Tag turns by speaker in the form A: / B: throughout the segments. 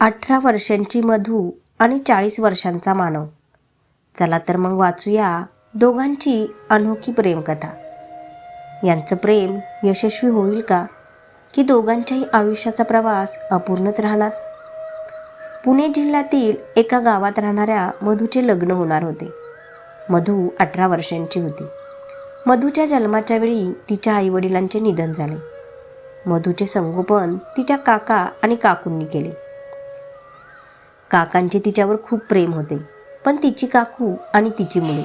A: अठरा वर्षांची मधू आणि चाळीस वर्षांचा मानव. चला तर मग वाचूया दोघांची अनोखी प्रेमकथा. यांचं प्रेम यशस्वी होईल का? की दोघांच्याही आयुष्याचा प्रवास अपूर्णच राहणार? पुणे जिल्ह्यातील एका गावात राहणाऱ्या मधूचे लग्न होणार होते. मधू अठरा वर्षांची होती. मधूच्या जन्माच्या वेळी तिच्या आईवडिलांचे निधन झाले. मधूचे संगोपन तिच्या काका आणि काकूंनी केले. काकांचे तिच्यावर खूप प्रेम होते पण तिची काकू आणि तिची मुले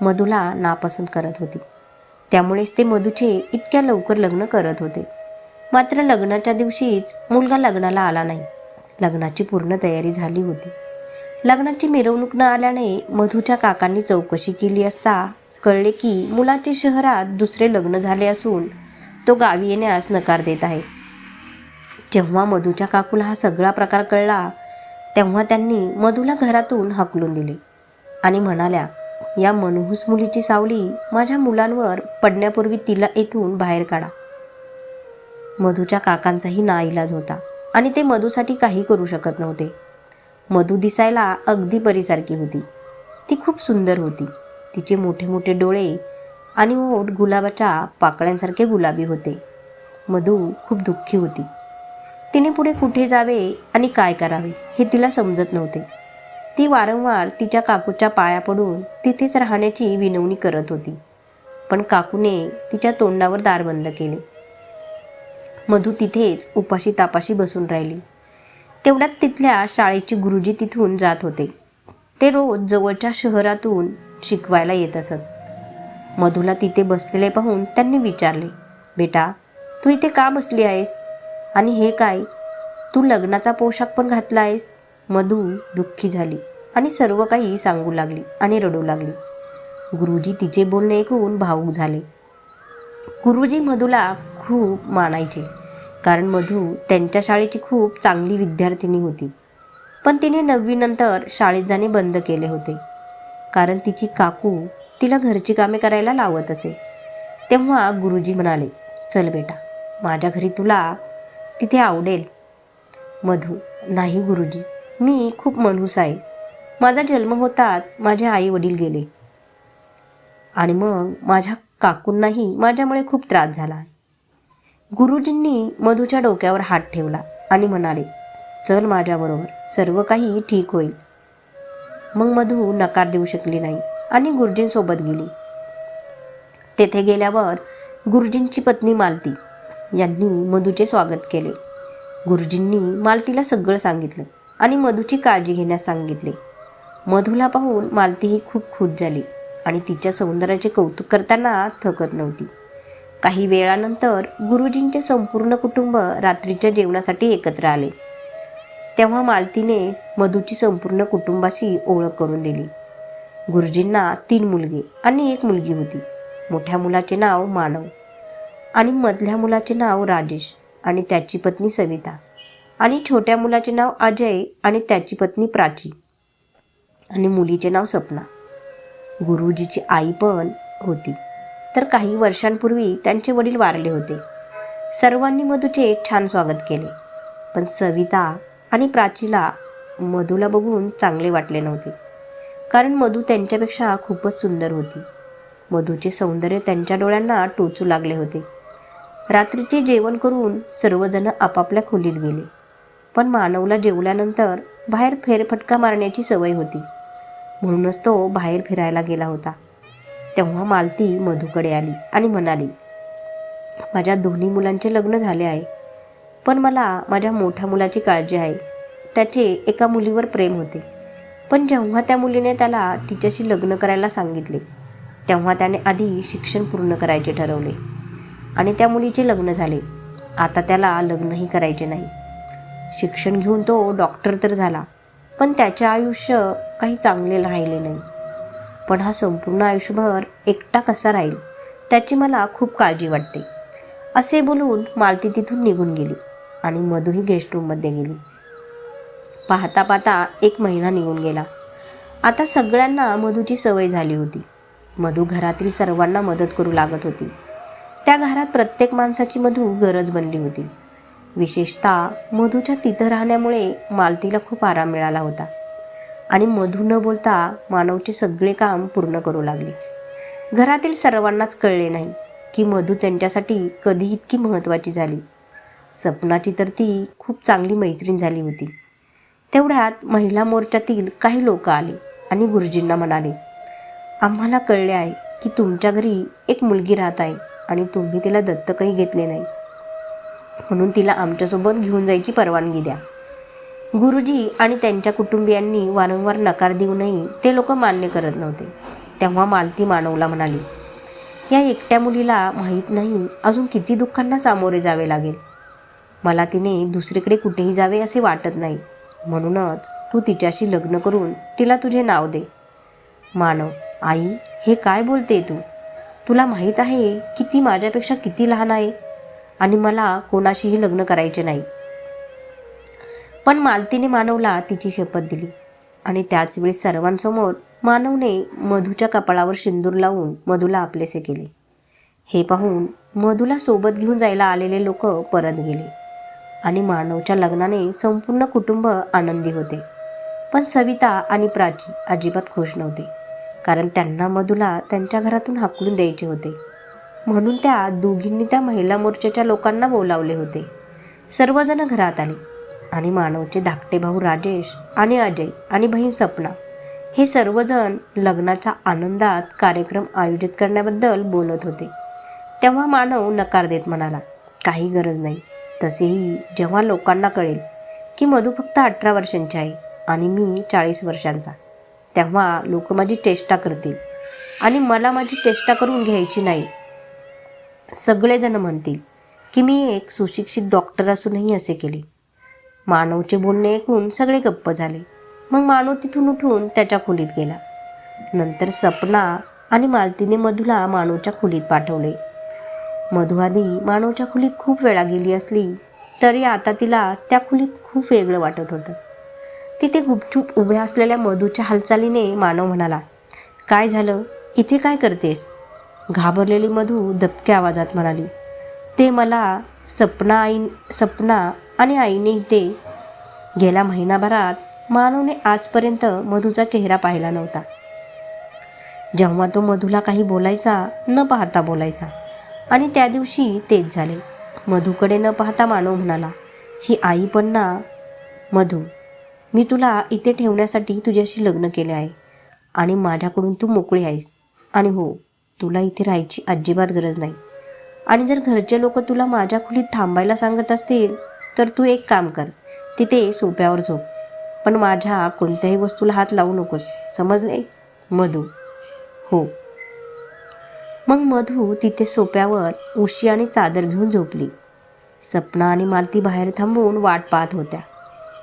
A: मधूला नापसंत करत होती. त्यामुळेच ते मधूचे इतक्या लवकर लग्न करत होते. मात्र लग्नाच्या दिवशीच मुलगा लग्नाला आला नाही. लग्नाची पूर्ण तयारी झाली होती. लग्नाची मिरवणूक न आल्याने मधूच्या काकांनी चौकशी केली असता कळले की मुलाचे शहरात दुसरे लग्न झाले असून तो गावी येण्यास नकार देत आहे. जेव्हा मधूच्या काकूला हा सगळा प्रकार कळला तेव्हा त्यांनी मधूला घरातून हकलून दिले आणि म्हणाल्या या मनहूस मुलीची सावली माझ्या मुलांवर पडण्यापूर्वी तिला येथून बाहेर काढा. मधूच्या काकांचाही नाईलाज होता आणि ते मधूसाठी काही करू शकत नव्हते. मधू दिसायला अगदी परीसारखी होती. ती खूप सुंदर होती. तिचे मोठे मोठे डोळे आणि ओठ गुलाबाच्या पाकळ्यांसारखे गुलाबी होते. मधू खूप दुःखी होती. तिने पुढे कुठे जावे आणि काय करावे हे तिला समजत नव्हते. ती वारंवार तिच्या काकूच्या पाया पडून तिथेच राहण्याची विनवणी करत होती. पण काकूने तिच्या तोंडावर दार बंद केले. मधू तिथेच उपाशी तापाशी बसून राहिली. तेवढ्यात तिथल्या शाळेची गुरुजी तिथून जात होते. ते रोज जवळच्या शहरातून शिकवायला येत असत. मधूला तिथे बसलेले पाहून त्यांनी विचारले बेटा तू इथे का बसली आहेस? आणि हे काय? तू लग्नाचा पोशाख पण घातला आहेस मधू दुःखी झाली आणि सर्व काही सांगू लागली आणि रडू लागली. गुरुजी तिचे बोलणे ऐकून भावूक झाले. गुरुजी मधूला खूप मानायचे कारण मधू त्यांच्या शाळेची खूप चांगली विद्यार्थिनी होती. पण तिने नववीनंतर शाळेत जाणे बंद केले होते कारण तिची काकू तिला घरची कामे करायला लावत असे. तेव्हा गुरुजी म्हणाले चल बेटा माझ्या घरी तुला तिथे आवडेल. मधू नाही गुरुजी मी खूप मनहूस आहे. माझा जन्म होताच माझे आई वडील गेले. आणि मग माझ्या काकूंनाही माझ्यामुळे खूप त्रास झाला. आहे गुरुजींनी मधूच्या डोक्यावर हात ठेवला आणि म्हणाले चल माझ्याबरोबर सर्व काही ठीक होईल. मग मधू नकार देऊ शकली नाही आणि गुरुजींसोबत गेली. तेथे गेल्यावर गुरुजींची पत्नी मालती यांनी मधूचे स्वागत केले. गुरुजींनी मालतीला सगळं सांगितलं आणि मधूची काळजी घेण्यास सांगितले. मधूला पाहून मालतीही खूप खुश झाली आणि तिच्या सौंदर्याचे कौतुक करताना थकत नव्हती. काही वेळानंतर गुरुजींचे संपूर्ण कुटुंब रात्रीच्या जेवणासाठी एकत्र आले. तेव्हा मालतीने मधूची संपूर्ण कुटुंबाशी ओळख करून दिली. गुरुजींना तीन मुलगे आणि एक मुलगी होती. मोठ्या मुलाचे नाव मानव. आणि मधल्या मुलाचे नाव राजेश आणि त्याची पत्नी सविता. आणि छोट्या मुलाचे नाव अजय आणि त्याची पत्नी प्राची. आणि मुलीचे नाव सपना. गुरुजीची आई पण होती. तर काही वर्षांपूर्वी त्यांचे वडील वारले होते. सर्वांनी मधूचे छान स्वागत केले. पण सविता आणि प्राचीला मधूला बघून चांगले वाटले नव्हते. कारण मधू त्यांच्यापेक्षा खूपच सुंदर होती. मधूचे सौंदर्य त्यांच्या डोळ्यांना टोचू लागले होते. रात्रीचे जेवण करून सर्वजण आपापल्या खोलीत गेले. पण मानवला जेवल्यानंतर बाहेर फेरफटका मारण्याची सवय होती. म्हणूनच तो बाहेर फिरायला गेला होता. तेव्हा मालती मधूकडे आली आणि म्हणाली माझ्या दोन्ही मुलांचे लग्न झाले आहे पण मला माझ्या मोठ्या मुलाची काळजी आहे. त्याचे एका मुलीवर प्रेम होते. पण जेव्हा त्या मुलीने त्याला तिच्याशी लग्न करायला सांगितले तेव्हा त्याने आधी शिक्षण पूर्ण करायचे ठरवले. आणि त्या मुलीचे लग्न झाले. आता त्याला लग्नही करायचे नाही. शिक्षण घेऊन तो डॉक्टर तर झाला पण त्याचे आयुष्य काही चांगले राहिले नाही. पण हा संपूर्ण आयुष्यभर एकटा कसा राहील त्याची मला खूप काळजी वाटते. असे बोलून मालती तिथून निघून गेली आणि मधूही गेस्ट रूममध्ये गेली. पाहता पाहता एक महिना निघून गेला. आता सगळ्यांना मधूची सवय झाली होती. मधू घरातील सर्वांना मदत करू लागत होती. त्या घरात प्रत्येक माणसाची मधू गरज बनली होती. विशेषतः मधूच्या तिथं राहण्यामुळे मालतीला खूप आराम मिळाला होता. आणि मधू न बोलता मानवचे सगळे काम पूर्ण करू लागले. घरातील सर्वांनाच कळले नाही की मधू त्यांच्यासाठी कधी इतकी महत्त्वाची झाली. सपनाची तर ती खूप चांगली मैत्रीण झाली होती. तेवढ्यात महिला मोर्चातील काही लोक आले आणि गुरुजींना म्हणाले आम्हाला कळले आहे की तुमच्या घरी एक मुलगी राहत आहे. आणि तुम्ही तिला दत्तकही घेतले नाही. म्हणून तिला आमच्यासोबत घेऊन जायची परवानगी द्या. गुरुजी आणि त्यांच्या कुटुंबियांनी वारंवार नकार देऊनही ते लोक मान्य करत नव्हते. तेव्हा मालती मानवला म्हणाली या एकट्या मुलीला माहीत नाही अजून किती दुःखांना सामोरे जावे लागेल. मला तिने दुसरीकडे कुठेही जावे असे वाटत नाही. म्हणूनच तू तिच्याशी लग्न करून तिला तुझे नाव दे. मानव आई हे काय बोलते तू? तुला माहीत आहे की ती माझ्यापेक्षा किती लहान आहे? आणि मला कोणाशीही लग्न करायचे नाही. पण मालतीने मानवला तिची शपथ दिली. आणि त्याचवेळी सर्वांसमोर मानवने मधूच्या कपाळावर शिंदूर लावून मधूला आपलेसे केले. हे पाहून मधूला सोबत घेऊन जायला आलेले लोक परत गेले. आणि मानवच्या लग्नाने संपूर्ण कुटुंब आनंदी होते. पण सविता आणि प्राची अजिबात खुश नव्हते. कारण त्यांना मधूला त्यांच्या घरातून हाकलून द्यायचे होते. म्हणून त्या दोघींनी त्या महिला मोर्चाच्या लोकांना बोलावले होते. सर्वजण घरात आले आणि मानवचे धाकटे भाऊ राजेश आणि अजय आणि बहीण सपना हे सर्वजण लग्नाच्या आनंदात कार्यक्रम आयोजित करण्याबद्दल बोलत होते. तेव्हा मानव नकार देत म्हणाला काही गरज नाही. तसेही जेव्हा लोकांना कळेल की मधू फक्त अठरा वर्षांची आहे आणि मी चाळीस वर्षांचा. तेव्हा लोक माझी चेष्टा करतील. आणि मला माझी चेष्टा करून घ्यायची नाही. सगळेजण म्हणतील की मी एक सुशिक्षित डॉक्टर असूनही असे केले. मानवचे बोलणे ऐकून सगळे गप्प झाले. मग मानव तिथून उठून त्याच्या खोलीत गेला. नंतर सपना आणि मालतीने मधूला मानवच्या खोलीत पाठवले. मधू आधी मानवच्या खोलीत खूप वेळा गेली असली तरी आता तिला त्या खोलीत खूप वेगळं वाटत होतं. तिथे गुपचूप उभ्या असलेल्या मधूच्या हालचालीने मानव म्हणाला काय झालं? इथे काय करतेस? घाबरलेली मधू दबक्या आवाजात म्हणाली ते मला सपना आई सपना आणि आईने इथे गेल्या महिनाभरात मानवने आजपर्यंत मधूचा चेहरा पाहिला नव्हता. जेव्हा तो मधूला काही बोलायचा न पाहता बोलायचा आणि त्या दिवशी तेच झाले. मधूकडे न पाहता मानव म्हणाला ही आई पण ना मधू मी तुला इथे ठेवण्यासाठी तुझ्याशी लग्न केले आहे. आणि माझ्याकडून तू मोकळी आहेस. आणि हो तुला इथे राहायची अजिबात गरज नाही. आणि जर घरचे लोक तुला माझ्या खोलीत थांबायला सांगत असतील तर तू एक काम कर. तिथे सोप्यावर झोप. पण माझ्या कोणत्याही वस्तूला हात लावू नकोस. समजले मधू. हो. मग मधू तिथे सोप्यावर उशी आणि चादर घेऊन झोपली. सपना आणि मालती बाहेर थांबून वाट पाहत होत्या.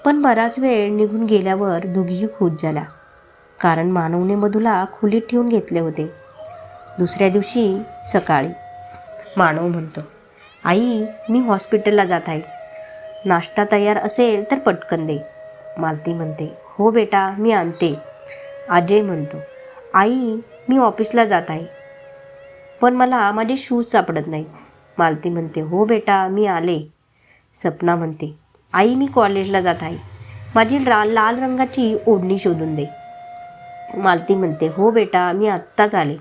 A: पण बराच वेळ निघून गेल्यावर दोघीही खुश झाल्या. कारण मानवने मधूला खोलीत ठेवून घेतले होते. दुसऱ्या दिवशी सकाळी. मानव म्हणतो आई मी हॉस्पिटलला जात आहे. नाश्ता तयार असेल तर पटकन दे. मालती म्हणते हो बेटा मी आणते. अजय म्हणतो आई मी ऑफिसला जात आहे. पण मला माझे शूज सापडत नाहीत. मालती म्हणते हो बेटा मी आले. सपना म्हणते आई मी कॉलेजला जात आहे. माझी रा लाल रंगाची ओढणी शोधून दे. मालती म्हणते हो बेटा मी आत्ताच आले.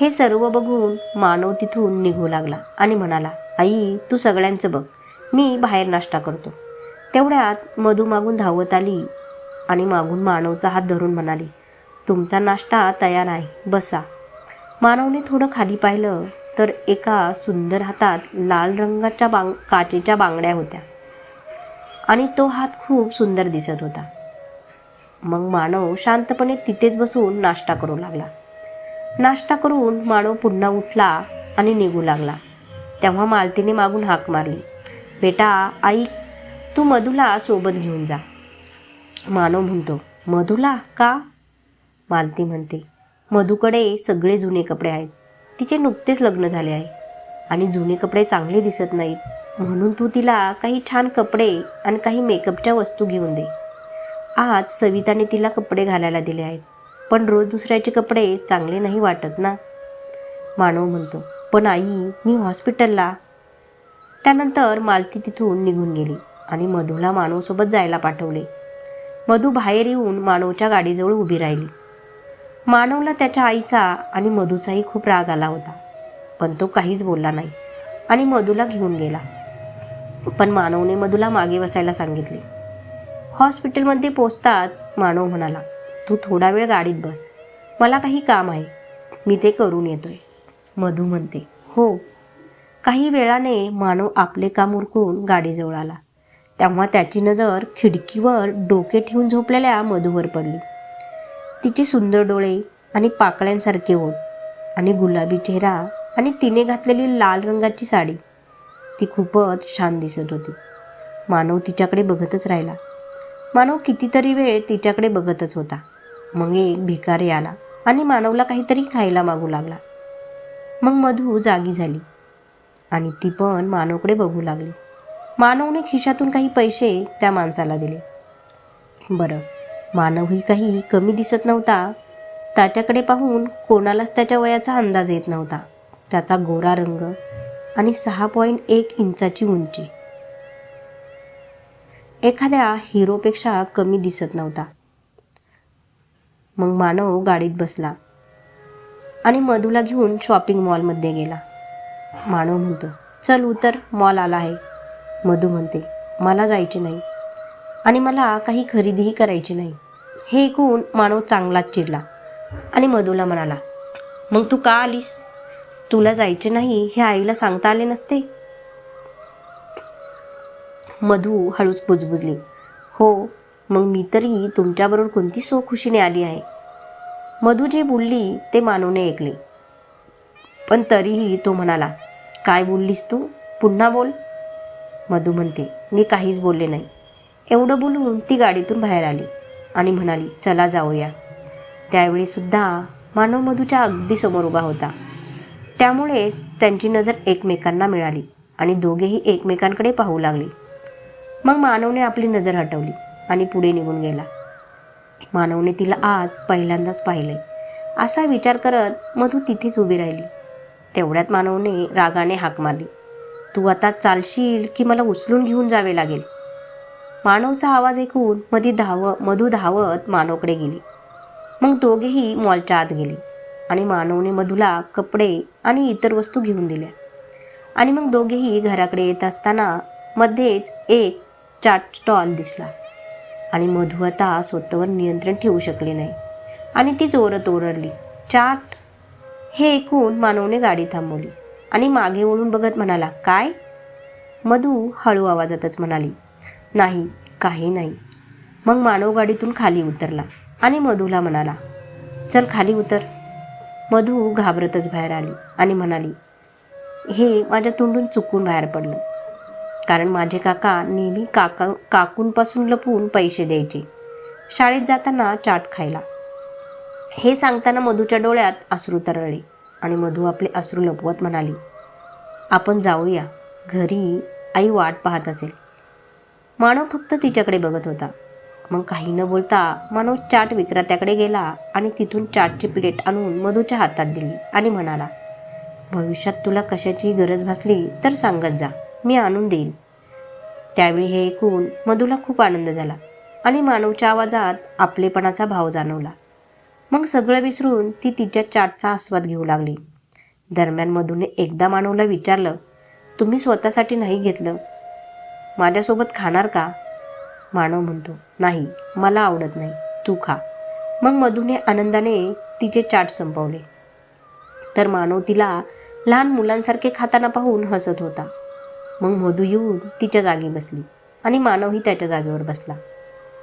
A: हे सर्व बघून मानव तिथून निघू लागला आणि म्हणाला आई तू सगळ्यांचं बघ. मी बाहेर नाश्ता करतो. तेवढ्यात मधू मागून धावत आली आणि मागून मानवचा हात धरून म्हणाली तुमचा नाश्ता तयार आहे बसा. मानवने थोडं खाली पाहिलं तर एका सुंदर हातात लाल रंगाच्या बांग काचेच्या बांगड्या होत्या. आणि तो हात खूप सुंदर दिसत होता. मग मानव शांतपणे तिथेच बसून नाश्ता करू लागला. नाश्ता करून मानव पुन्हा उठला आणि निघू लागला. तेव्हा मालतीने मागून हाक मारली बेटा आई तू मधूला सोबत घेऊन जा. मानव म्हणतो मधूला? का? मालती म्हणते मधूकडे सगळे जुने कपडे आहेत. तिचे नुकतेच लग्न झाले आहे आणि जुने कपडे चांगले दिसत नाहीत. म्हणून तू तिला काही छान कपडे आणि काही मेकअपच्या वस्तू घेऊन दे. आज सविताने तिला कपडे घालायला दिले आहेत. पण रोज दुसऱ्याचे कपडे चांगले नाही वाटत ना? मानव म्हणतो. पण आई मी हॉस्पिटलला. त्यानंतर मालती तिथून निघून गेली आणि मधूला मानवसोबत जायला पाठवले. मधू बाहेर येऊन मानवच्या गाडीजवळ उभी राहिली. मानवला त्याच्या आईचा आणि मधूचाही खूप राग आला होता. पण तो काहीच बोलला नाही आणि मधूला घेऊन गेला. पण मानवने मधूला मागे बसायला सांगितले. हॉस्पिटलमध्ये पोचताच मानव म्हणाला तू थोडा वेळ गाडीत बस. मला काही काम आहे. मी ते करून येतोय. मधू म्हणते हो. काही वेळाने मानव आपले काम उरकून गाडीजवळ आला. तेव्हा त्याची नजर खिडकीवर डोके ठेवून झोपलेल्या मधूवर पडली. तिचे सुंदर डोळे आणि पाकळ्यांसारखे ओठ आणि गुलाबी चेहरा आणि तिने घातलेली लाल रंगाची साडी ती खूपच छान दिसत होती. मानव तिच्याकडे बघतच राहिला. मानव कितीतरी वेळ तिच्याकडे बघतच होता. मग एक भिकारी आला आणि मानवला काहीतरी खायला मागू लागला. मग मधू जागी झाली आणि ती पण मानवकडे बघू लागली. मानवने खिशातून काही पैसे त्या माणसाला दिले. बरं मानवही काही कमी दिसत नव्हता. त्याच्याकडे पाहून कोणालाच त्याच्या वयाचा अंदाज येत नव्हता. त्याचा गोरा रंग आणि सहा पॉईंट एक इंचाची उंची. एखाद्या हिरोपेक्षा कमी दिसत नव्हता. मग मानव गाडीत बसला आणि मधूला घेऊन शॉपिंग मॉलमध्ये गेला. मानव म्हणतो चल उतर मॉल आला आहे. मधू म्हणते मला जायचे नाही आणि मला काही खरेदीही करायची नाही. हे ऐकून मानव चांगलाच चिडला आणि मधूला म्हणाला मग तू का आलीस? तुला जायचे नाही हे आईला सांगता आले नसते? मधू हळूच बुजबुजली. हो मग मी तरी तुमच्याबरोबर कोणती सोखुशीने आली आहे? मधू जे बोलली ते मानवने ऐकले. पण तरीही तो म्हणाला काय बोललीस तू? पुन्हा बोल. मधू म्हणते मी काहीच बोलले नाही. एवढं बोलून ती गाडीतून बाहेर आली आणि म्हणाली चला जाऊया. त्यावेळीसुद्धा मानव मधूच्या अगदी समोर उभा होता. त्यामुळेच त्यांची नजर एकमेकांना मिळाली आणि दोघेही एकमेकांकडे पाहू लागले. मग मानवने आपली नजर हटवली आणि पुढे निघून गेला. मानवने तिला आज पहिल्यांदाच पाहिले असा विचार करत मधू तिथेच उभी राहिली. तेवढ्यात मानवने रागाने हाक मारली. तू आता चालशील की मला उचलून घेऊन जावे लागेल? मानवचा आवाज ऐकून मधी धाव मधू धावत मानवकडे गेली. मग दोघेही मॉलच्या आत गेले. आणि मानवने मधूला कपडे आणि इतर वस्तू घेऊन दिल्या. आणि मग दोघेही घराकडे येत असताना मध्येच एक चाट स्टॉल दिसला. आणि मधू आता स्वतःवर नियंत्रण ठेवू शकले नाही. आणि ती जोरत ओरडली चाट. हे ऐकून मानवने गाडी थांबवली आणि मागे वळून बघत म्हणाला काय? मधू हळू आवाजातच म्हणाली नाही काही नाही. मग मानव गाडीतून खाली उतरला आणि मधूला म्हणाला चल खाली उतर. मधू घाबरतच बाहेर आली आणि म्हणाली हे माझ्या तोंडून चुकून बाहेर पडलं. कारण माझे काका नेहमी काका काकूंपासून लपून पैसे द्यायचे. शाळेत जाताना चाट खायला. हे सांगताना मधूच्या डोळ्यात अश्रू तरळले आणि मधू आपले अश्रू लपवत म्हणाली आपण जाऊया. घरी आई वाट पाहत असेल. मानव फक्त तिच्याकडे बघत होता. मग काही न बोलता मानव चाट विक्रेत्याकडे गेला आणि तिथून चाटची प्लेट आणून मधूच्या हातात दिली आणि म्हणाला भविष्यात तुला कशाची गरज भासली तर सांगत जा मी आणून देईन. त्यावेळी हे ऐकून मधूला खूप आनंद झाला आणि मानवच्या आवाजात आपलेपणाचा भाव जाणवला. मग सगळं विसरून ती तिच्या चाटचा आस्वाद घेऊ लागली. दरम्यान मधूने एकदा मानवला विचारलं तुम्ही स्वतःसाठी नाही घेतलं? माझ्यासोबत खाणार का? मानव म्हणतो नाही मला आवडत नाही. तू खा. मग मधूने आनंदाने तिचे चाट संपवले. तर मानव तिला लहान मुलांसारखे खाताना पाहून हसत होता. मग मधू येऊन तिच्या जागी बसली आणि मानवही त्याच्या जागेवर बसला.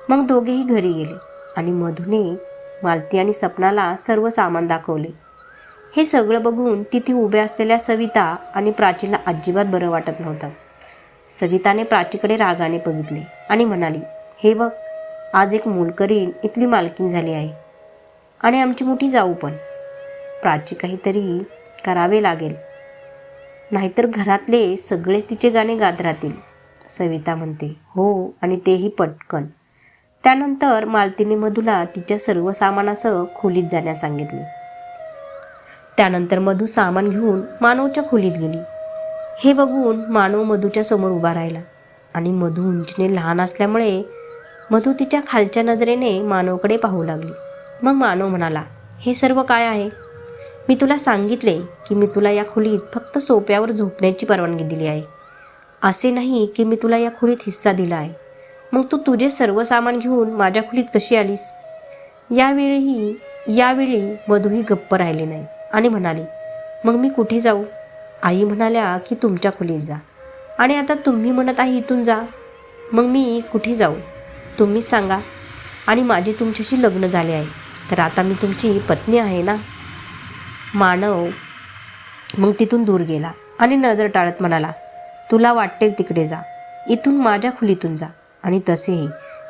A: मग दोघेही घरी गेले आणि मधूने मालती आणि सपनाला सर्व सामान दाखवले. हे सगळं बघून तिथे उभ्या असलेल्या सविता आणि प्राचीला अजिबात बरं वाटत नव्हतं. सविताने प्राचीकडे रागाने बघितले आणि म्हणाली हे बघ आज एक मोलकरीण इथली मालकीन झाली आहे. आणि आमची मोठी जाऊ पण. प्राची काहीतरी करावे लागेल. नाहीतर घरातले सगळेच तिचे गाणे गात राहतील सविता म्हणते. हो आणि तेही पटकन. त्यानंतर मालतीने मधूला तिच्या सर्व सामानासह खोलीत जाण्यास सांगितले. त्यानंतर मधू सामान घेऊन मानवच्या खोलीत गेली. हे बघून मानव मधूच्या समोर उभा राहिला. आणि मधू उंचीने लहान असल्यामुळे मधू तिच्या खालच्या नजरेने मानवकडे पाहू लागली. मग मानव म्हणाला हे सर्व काय आहे? मी तुला सांगितले की मी तुला या खोलीत फक्त सोप्यावर झोपण्याची परवानगी दिली आहे. असे नाही की मी तुला या खोलीत हिस्सा दिला आहे. मग तू तुझे सर्व सामान घेऊन माझ्या खोलीत कशी आलीस? यावेळीही यावेळी मधूही गप्प राहिली नाही आणि म्हणाली मग मी कुठे जाऊ? आई म्हणाल्या की तुमच्या खोलीत जा. आणि आता तुम्ही म्हणत आहे इथून जा. मग मी कुठे जाऊ? तुम्हीच सांगा. आणि माझे तुमच्याशी लग्न झाले आहे. तर आता मी तुमची पत्नी आहे ना? मानव. मग तिथून दूर गेला आणि नजर टाळत म्हणाला तुला वाटेल तिकडे जा. इथून माझ्या खोलीतून जा. आणि तसेही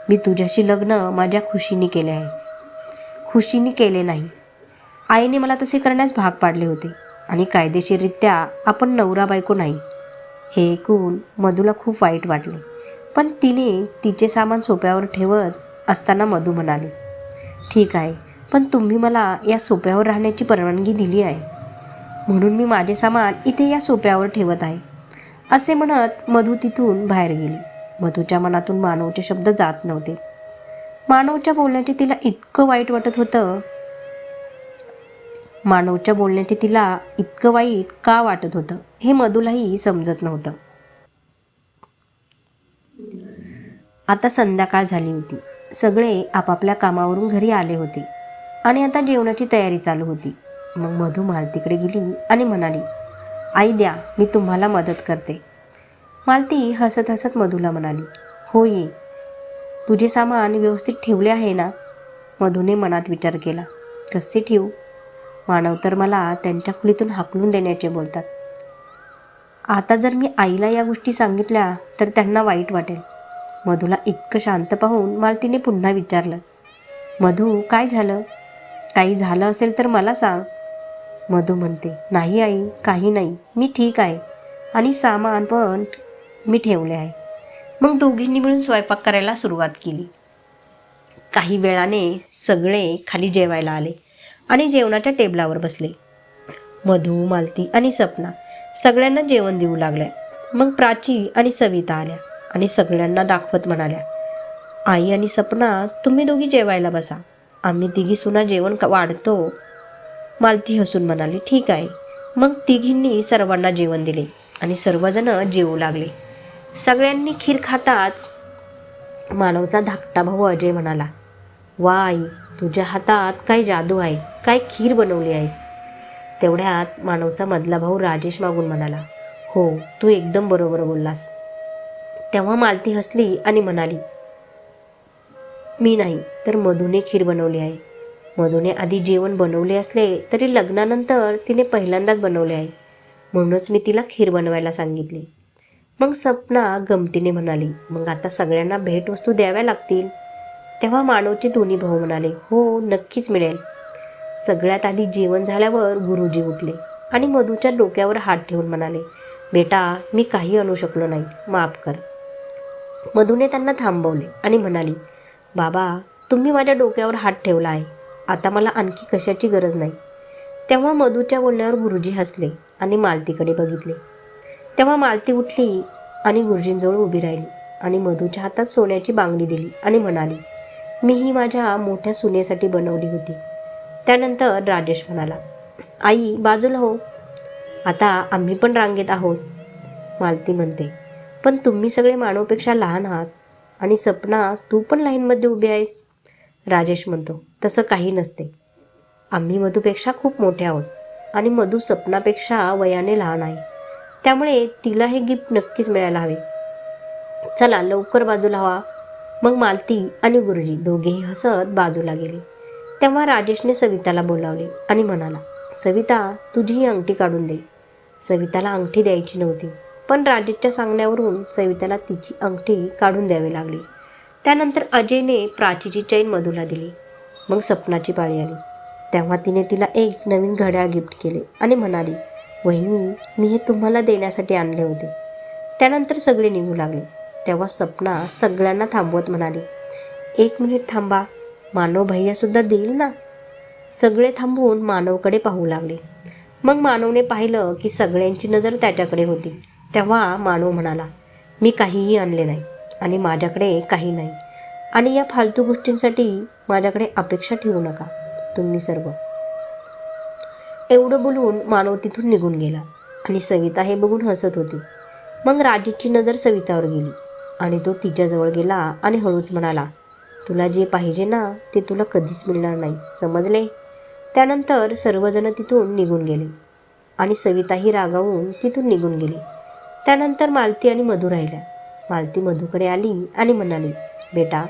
A: मी तुझ्याशी लग्न माझ्या खुशीने केले आहे. खुशीने केले नाही. आईने मला तसे करण्यास भाग पाडले होते. आणि कायदेशीररित्या आपण नवरा बायको नाही. हे ऐकून मधूला खूप वाईट वाटले. पण तिने तिचे सामान सोप्यावर ठेवत असताना मधू म्हणाली ठीक आहे पण तुम्ही मला या सोप्यावर राहण्याची परवानगी दिली आहे. म्हणून मी माझे सामान इथे या सोप्यावर ठेवत आहे. असे म्हणत मधू तिथून बाहेर गेली. मधूच्या मनातून मानवचे शब्द जात नव्हते. मानवच्या बोलण्याचे तिला इतकं वाईट वाटत होतं. मानवच्या बोलण्याचे तिला इतकं वाईट का वाटत होतं हे मधूलाही समजत नव्हतं. आता संध्याकाळ झाली होती. सगळे आपापल्या कामावरून घरी आले होते आणि आता जेवणाची तयारी चालू होती. मग मधू मालतीकडे गेली आणि म्हणाली आई द्या मी तुम्हाला मदत करते. मालती हसत हसत मधूला म्हणाली हो ये. तुझे सामान व्यवस्थित ठेवले आहे ना? मधूने मनात विचार केला कसे ठेवू? मानव तर मला त्यांच्या खोलीतून हाकलून देण्याचे बोलतात. आता जर मी आईला या गोष्टी सांगितल्या तर त्यांना वाईट वाटेल. मधूला इतकं शांत पाहून मालतीने पुन्हा विचारलं मधू काय झालं? काही झालं असेल तर मला सांग. मधू म्हणते नाही आई काही नाही मी ठीक आहे आणि सामान पण मी ठेवले आहे. मग दोघींनी मिळून स्वयंपाक करायला सुरुवात केली. काही वेळाने सगळे खाली जेवायला आले आणि जेवणाच्या टेबलावर बसले. मधू मालती आणि सपना सगळ्यांना जेवण देऊ लागल्या मग प्राची आणि सविता आल्या. आणि सगळ्यांना दाखवत म्हणाल्या आई आणि सपना तुम्ही दोघी जेवायला बसा. आम्ही तिघी सुना जेवण का- वाढतो. मालती हसून म्हणाली ठीक आहे. मग तिघींनी सर्वांना जेवण दिले आणि सर्वजण जेवू लागले. सगळ्यांनी खीर खाताच मानवचा धाकटा भाऊ अजय म्हणाला वा आई तुझ्या हातात काय जादू आहे काय खीर बनवली आहेस. तेवढ्यात मानवचा मधला भाऊ राजेश मागून म्हणाला हो तू एकदम बरोबर बोललास. तेव्हा मालती हसली आणि म्हणाली मी नाही तर मधूने खीर बनवली आहे. मधूने आधी जेवण बनवले असले तरी लग्नानंतर तिने पहिल्यांदाच बनवले आहे. म्हणूनच मी तिला खीर बनवायला सांगितली. मग सपना गमतीने म्हणाली मग आता सगळ्यांना भेटवस्तू द्याव्या लागतील. तेव्हा मानवचे दोन्ही भाऊ म्हणाले हो नक्कीच मिळेल. सगळ्यात आधी जेवण झाल्यावर गुरुजी उठले आणि मधूच्या डोक्यावर हात ठेवून म्हणाले बेटा मी काही आणू शकलो नाही. माफ कर. मधूने त्यांना थांबवले आणि म्हणाली बाबा तुम्ही माझ्या डोक्यावर हात ठेवला आहे. आता मला आणखी कशाची गरज नाही. तेव्हा मधूच्या बोलण्यावर गुरुजी हसले आणि मालतीकडे बघितले. तेव्हा मालती उठली आणि गुरुजींजवळ उभी राहिली आणि मधूच्या हातात सोन्याची बांगडी दिली आणि म्हणाली मी ही माझ्या मोठ्या सुनेसाठी बनवली होती. त्यानंतर राजेश म्हणाला आई बाजूला हो. आता आम्ही पण रांगेत आहोत. मालती म्हणते पण तुम्ही सगळे मानवपेक्षा लहान आहात. आणि सपना तू पण लाईनमध्ये उभी आहेस. राजेश म्हणतो तसं काही नसते. आम्ही मधूपेक्षा खूप मोठे आहोत. आणि मधू सपनापेक्षा वयाने लहान आहे. त्यामुळे तिला हे गिफ्ट नक्कीच मिळायला हवे. चला लवकर बाजूला हवा मग मालती आणि गुरुजी दोघेही हसत बाजूला गेले. तेव्हा राजेशने सविताला बोलावले आणि म्हणाला सविता तुझी ही अंगठी काढून दे. सविताला अंगठी द्यायची नव्हती. पण राजेशच्या सांगण्यावरून सविताला तिची अंगठी काढून द्यावी लागली. त्यानंतर अजयने प्राचीची चैन मधूला दिली. मग सपनाची पाळी आली. तेव्हा तिने तिला एक नवीन घड्याळ गिफ्ट केले आणि म्हणाली वहिनी मी हे तुम्हाला देण्यासाठी आणले होते. त्यानंतर सगळे निघू लागले. तेव्हा सपना सगळ्यांना थांबवत म्हणाली एक मिनिट थांबा मानव भैयासुद्धा देईल ना? सगळे थांबून मानवकडे पाहू लागले. मग मानवने पाहिलं की सगळ्यांची नजर त्याच्याकडे होती. तेव्हा मानव म्हणाला मी काहीही आणले नाही आणि माझ्याकडे काही नाही. आणि या फालतू गोष्टींसाठी माझ्याकडे अपेक्षा ठेवू नका तुम्ही सर्व. एवढं बोलून मानव तिथून निघून गेला आणि सविता हे बघून हसत होती. मग राजेशची नजर सवितावर गेली आणि तो तिच्याजवळ गेला आणि हळूच म्हणाला तुला जे पाहिजे ना ते तुला कधीच मिळणार नाही समजले? त्यानंतर सर्वजण तिथून निघून गेले आणि सविताही रागावून तिथून निघून गेली. त्यानंतर मालती आणि मधू राहिल्या. मालती मधूकडे आली आणि म्हणाली बेटा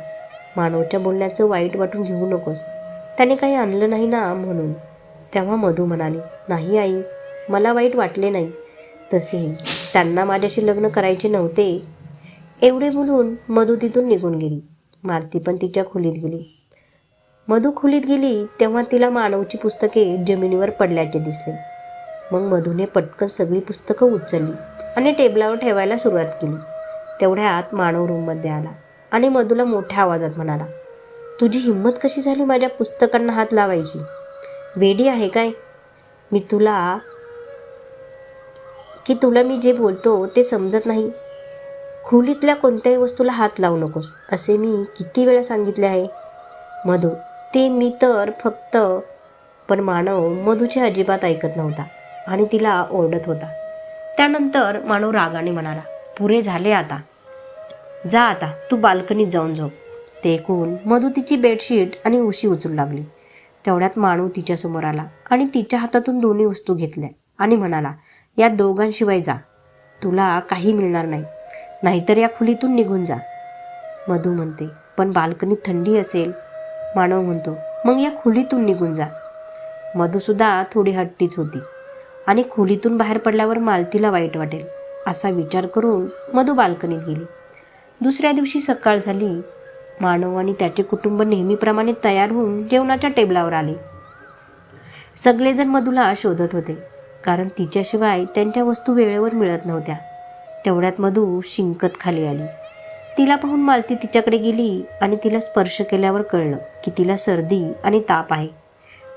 A: मानवच्या बोलण्याचं वाईट वाटून घेऊ नकोस. त्याने काही आणलं नाही ना म्हणून. तेव्हा मधू म्हणाली नाही आई मला वाईट वाटले नाही. तसेही त्यांना माझ्याशी लग्न करायचे नव्हते. एवढे बोलून मधू तिथून निघून गेली. मालती पण तिच्या खोलीत गेली. मधू खोलीत गेली तेव्हा तिला मानवची पुस्तके जमिनीवर पडल्याचे दिसले. मग मधूने पटकन सगळी पुस्तकं उचलली आणि टेबलावर ठेवायला सुरुवात केली. तेवढ्यात मानव रूममध्ये आला आणि मधूला मोठ्या आवाजात म्हणाला तुझी हिंमत कशी झाली माझ्या पुस्तकांना हात लावायची? वेडी आहे काय? मी तुला की तुला मी जे बोलतो ते समजत नाही. खोलीतल्या कोणत्याही वस्तूला हात लावू नकोस असे मी किती वेळा सांगितले आहे. मधू ते मी तर फक्त पण मानव मधूचे अजिबात ऐकत नव्हता. आणि तिला ओरडत होता. त्यानंतर मानव रागाने म्हणाला पुरे झाले आता. जा आता तू बाल्कनीत जाऊन झोप. ते ऐकून मधू तिची बेडशीट आणि उशी उचलू लागली. तेवढ्यात माणू तिच्यासमोर आला आणि तिच्या हातातून दोन्ही वस्तू घेतल्या आणि म्हणाला या दोघांशिवाय जा. तुला काही मिळणार नाही. नाहीतर या खोलीतून निघून जा. मधू म्हणते पण बाल्कनीत थंडी असेल. मानव म्हणतो मग या खोलीतून निघून जा. मधूसुद्धा थोडी हट्टीच होती. आणि खोलीतून बाहेर पडल्यावर मालतीला वाईट वाटेल असा विचार करून मधू बाल्कनीत गेली. दुसऱ्या दिवशी सकाळ झाली. मानव आणि त्याचे कुटुंब नेहमीप्रमाणे तयार होऊन जेवणाच्या टेबलावर आले. सगळेजण मधूला शोधत होते कारण तिच्याशिवाय त्यांच्या वस्तू वेळेवर मिळत नव्हत्या. तेवढ्यात मधू शिंकत खाली आली. तिला पाहून मालती तिच्याकडे गेली आणि तिला स्पर्श केल्यावर कळलं की तिला सर्दी आणि ताप आहे.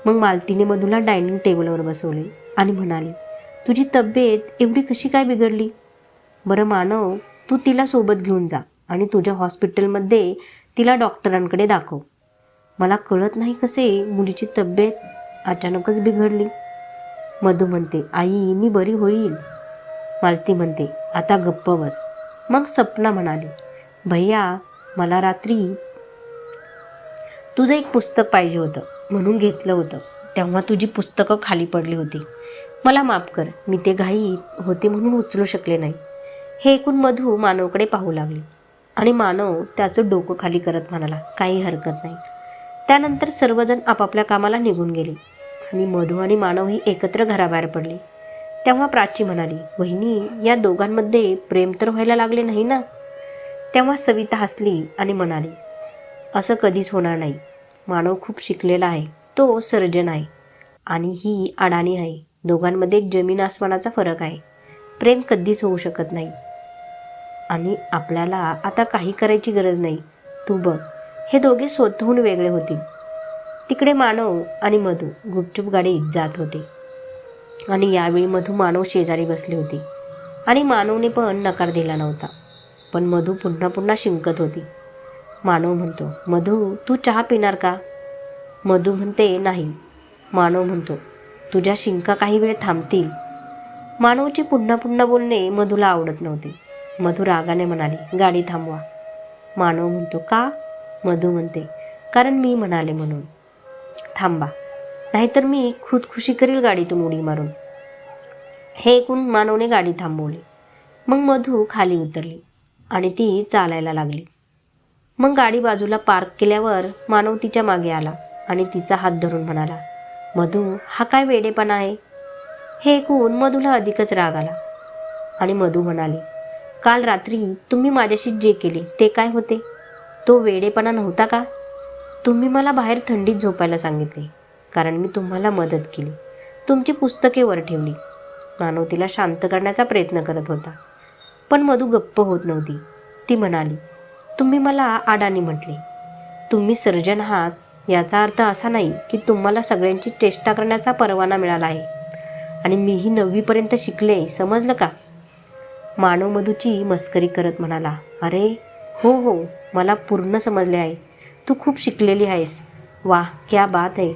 A: मग मालतीने मधूला डायनिंग टेबलवर बसवले. आणि म्हणाली तुझी तब्येत एवढी कशी काय बिघडली? बरं मानव तू तिला सोबत घेऊन जा आणि तुझ्या हॉस्पिटलमध्ये तिला डॉक्टरांकडे दाखव. मला कळत नाही कसे मुलीची तब्येत अचानकच बिघडली. मधू म्हणते आई मी बरी होईल. मालती म्हणते आता गप्प बस. मग सपना म्हणाली भैया मला रात्री तुझं एक पुस्तक पाहिजे होतं म्हणून घेतलं होतं. तेव्हा तुझी पुस्तकं खाली पडली होती. मला माफ कर. मी ते घाई होते म्हणून उचलू शकले नाही. हे ऐकून मधू मानवकडे पाहू लागली. आणि मानव त्याचं डोकं खाली करत म्हणाला काही हरकत नाही. त्यानंतर सर्वजण आपापल्या कामाला निघून गेले. आणि मधू आणि मानव ही एकत्र घराबाहेर पडले. तेव्हा प्राची म्हणाली वहिनी या दोघांमध्ये प्रेम तर व्हायला लागले नाही ना? तेव्हा सविता हसली आणि म्हणाली असं कधीच होणार नाही. मानव खूप शिकलेला आहे. तो सर्जन आहे. आणि ही अडाणी आहे. दोघांमध्ये जमीन आसमानाचा फरक आहे. प्रेम कधीच होऊ शकत नाही. आणि आपल्याला आता काही करायची गरज नाही. तू बघ हे दोघे स्वतःहून वेगळे होतील. तिकडे मानव आणि मधू गुपचूप गाडीत जात होते. आणि यावेळी मधू मानव शेजारी बसले होते. आणि मानवने पण नकार दिला नव्हता. पण मधू पुन्हा पुन्हा शिंकत होती. मानव म्हणतो मधू तू चहा पिणार का? मधू म्हणते नाही. मानव म्हणतो तुझ्या शिंका काही वेळ थांबतील. मानवचे पुन्हा पुन्हा बोलणे मधूला आवडत नव्हते. मधू रागाने म्हणाली गाडी थांबवा. मानव म्हणतो का? मधू म्हणते कारण मी म्हणाले म्हणून. थांबा नाहीतर मी खुदखुशी करील गाडीतून उडी मारून. हे ऐकून मानवने गाडी थांबवली. मग मधू खाली उतरली आणि ती चालायला लागली. मग गाडी बाजूला पार्क केल्यावर मानव तिच्यामागे आला आणि तिचा हात धरून म्हणाला मधू हा काय वेडेपणा आहे? हे ऐकून मधूला अधिकच राग आला. आणि मधू म्हणाले काल रात्री तुम्ही माझ्याशी जे केले ते काय होते? तो वेडेपणा नव्हता का? तुम्ही मला बाहेर थंडीत झोपायला सांगितले कारण मी तुम्हाला मदत केली. तुमची पुस्तके वर ठेवली. मानव तिला शांत करण्याचा प्रयत्न करत होता. पण मधू गप्प होत नव्हती. ती म्हणाली तुम्ही मला आडानी म्हटले. तुम्ही सर्जन आहात याचा अर्थ असा नाही की तुम्हाला सगळ्यांची चेष्टा करण्याचा परवाना मिळाला आहे. आणि मीही नववीपर्यंत शिकले समजलं का? मानव मधूची मस्करी करत म्हणाला अरे हो हो मला पूर्ण समजले आहे. तू खूप शिकलेली आहेस. वा क्या बात आहे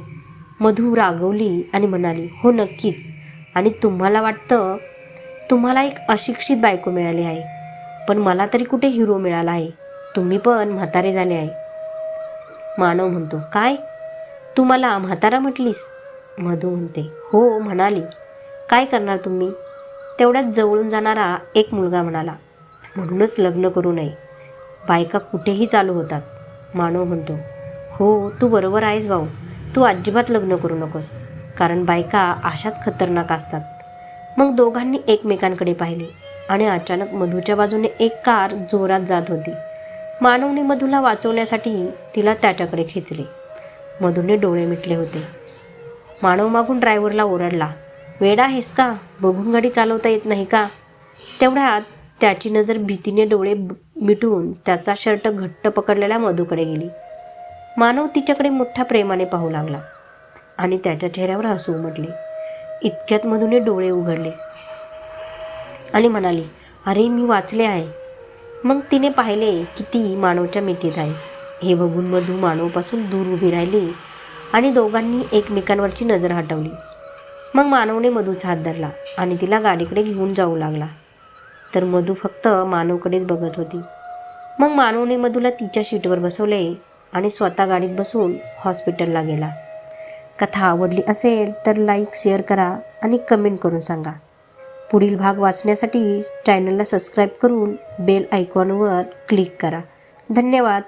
A: मधू रागवली आणि म्हणाली हो नक्कीच. आणि तुम्हाला वाटतं तुम्हाला एक अशिक्षित बायको मिळाली आहे. पण मला तरी कुठे हिरो मिळाला आहे? तुम्ही पण म्हातारे झाले आहे. मानव म्हणतो. काय? तू मला म्हातारा म्हटलीस? मधू म्हणते. हो म्हणाली. काय करणार तुम्ही? तेवढ्यात जवळून जाणारा एक मुलगा म्हणाला. म्हणूनच लग्न करू नये. बायका कुठेही चालू होतात. मानव म्हणतो. हो तू बरोबर आहेस भाऊ. तू अजिबात लग्न करू नकोस. कारण बायका अशाच खतरनाक असतात. मग दोघांनी एकमेकांकडे पाहिले आणि अचानक मधूच्या बाजूने एक कार जोरात जात होती. मानवने मधूला वाचवण्यासाठी तिला त्याच्याकडे खेचले. मधूने डोळे मिटले होते. मानव मागून ड्रायव्हरला ओरडला वेडा आहेस का? बघून गाडी चालवता येत नाही का? तेवढ्यात त्याची नजर भीतीने डोळे मिटून त्याचा शर्ट घट्ट पकडलेल्या मधूकडे गेली. मानव तिच्याकडे मोठ्या प्रेमाने पाहू लागला आणि त्याच्या चेहऱ्यावर हसू उमटले. इतक्यात मधूने डोळे उघडले आणि म्हणाली अरे मी वाचले आहे. मग तिने पाहिले की ती मानवच्या मिठीत आहे. हे बघून मधू मानवपासून दूर उभी राहिली आणि दोघांनी एकमेकांवरची नजर हटवली. मग मानवने मधूचा हात धरला आणि तिला गाडीकडे घेऊन जाऊ लागला. तर मधू फक्त मानवकडेच बघत होती. मग मानवने मधूला तिच्या शीटवर बसवले आणि स्वतः गाडीत बसून हॉस्पिटलला गेला. कथा आवडली असेल तर लाईक शेअर करा आणि कमेंट करून सांगा. पुढील भाग वाचण्यासाठी चॅनलला सबस्क्राईब करून बेल आयकॉनवर क्लिक करा. धन्यवाद.